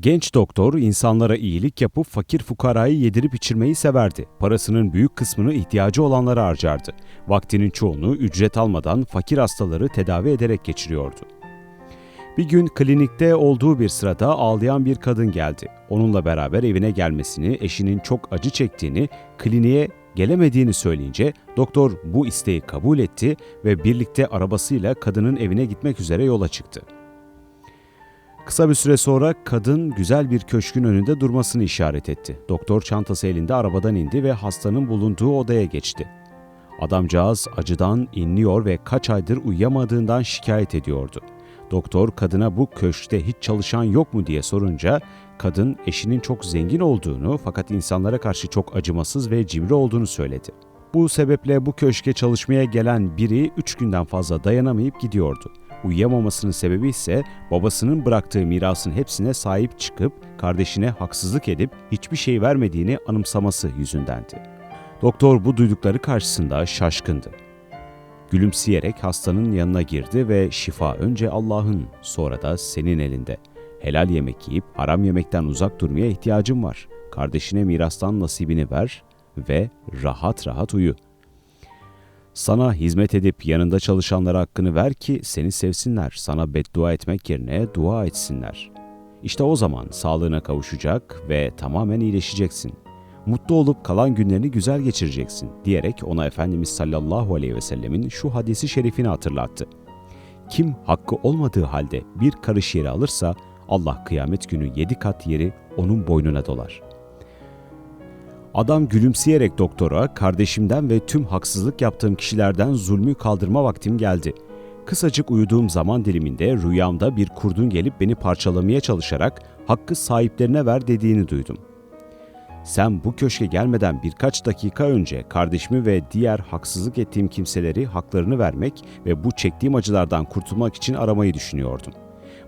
Genç doktor insanlara iyilik yapıp fakir fukarayı yedirip içirmeyi severdi. Parasının büyük kısmını ihtiyacı olanlara harcardı. Vaktinin çoğunu ücret almadan fakir hastaları tedavi ederek geçiriyordu. Bir gün klinikte olduğu bir sırada ağlayan bir kadın geldi. Onunla beraber evine gelmesini, eşinin çok acı çektiğini, kliniğe gelemediğini söyleyince doktor bu isteği kabul etti ve birlikte arabasıyla kadının evine gitmek üzere yola çıktı. Kısa bir süre sonra kadın güzel bir köşkün önünde durmasını işaret etti. Doktor çantası elinde arabadan indi ve hastanın bulunduğu odaya geçti. Adamcağız acıdan inliyor ve kaç aydır uyuyamadığından şikayet ediyordu. Doktor kadına bu köşkte hiç çalışan yok mu diye sorunca kadın eşinin çok zengin olduğunu fakat insanlara karşı çok acımasız ve cimri olduğunu söyledi. Bu sebeple bu köşke çalışmaya gelen biri üç günden fazla dayanamayıp gidiyordu. Uyuyamamasının sebebi ise babasının bıraktığı mirasın hepsine sahip çıkıp kardeşine haksızlık edip hiçbir şey vermediğini anımsaması yüzündendi. Doktor bu duydukları karşısında şaşkındı. Gülümseyerek hastanın yanına girdi ve şifa önce Allah'ın sonra da senin elinde. Helal yemek yiyip haram yemekten uzak durmaya ihtiyacın var. Kardeşine mirastan nasibini ver ve rahat rahat uyu. Sana hizmet edip yanında çalışanlara hakkını ver ki seni sevsinler. Sana beddua etmek yerine dua etsinler. İşte o zaman sağlığına kavuşacak ve tamamen iyileşeceksin. Mutlu olup kalan günlerini güzel geçireceksin diyerek ona Efendimiz sallallahu aleyhi ve sellemin şu hadisi şerifini hatırlattı. Kim hakkı olmadığı halde bir karış yeri alırsa Allah kıyamet günü yedi kat yeri onun boynuna dolar. Adam gülümseyerek doktora, kardeşimden ve tüm haksızlık yaptığım kişilerden zulmü kaldırma vaktim geldi. Kısacık uyuduğum zaman diliminde rüyamda bir kurdun gelip beni parçalamaya çalışarak hakkı sahiplerine ver dediğini duydum. Sen bu köşke gelmeden birkaç dakika önce kardeşimi ve diğer haksızlık ettiğim kimseleri haklarını vermek ve bu çektiğim acılardan kurtulmak için aramayı düşünüyordum.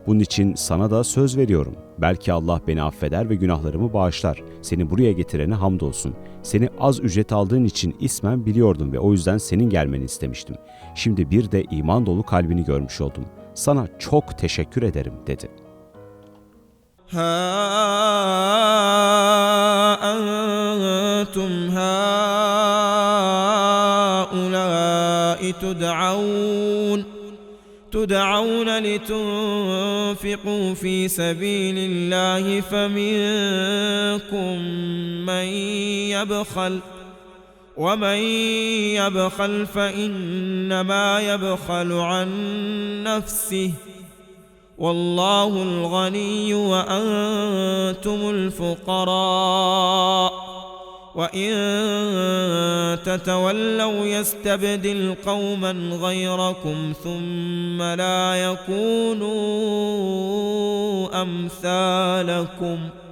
Bunun için sana da söz veriyorum. Belki Allah beni affeder ve günahlarımı bağışlar. Seni buraya getirene hamdolsun. Seni az ücret aldığın için ismen biliyordum ve o yüzden senin gelmeni istemiştim. Şimdi bir de iman dolu kalbini görmüş oldum. Sana çok teşekkür ederim dedi. Ha entum haulâi tud'aun تدعون لتنفقوا في سبيل الله فمنكم من يبخل ومن يبخل فإنما يبخل عن نفسه والله الغني وأنتم الفقراء وإن تتولوا يستبدل قوما غيركم ثم لا يكونوا أمثالكم ۖ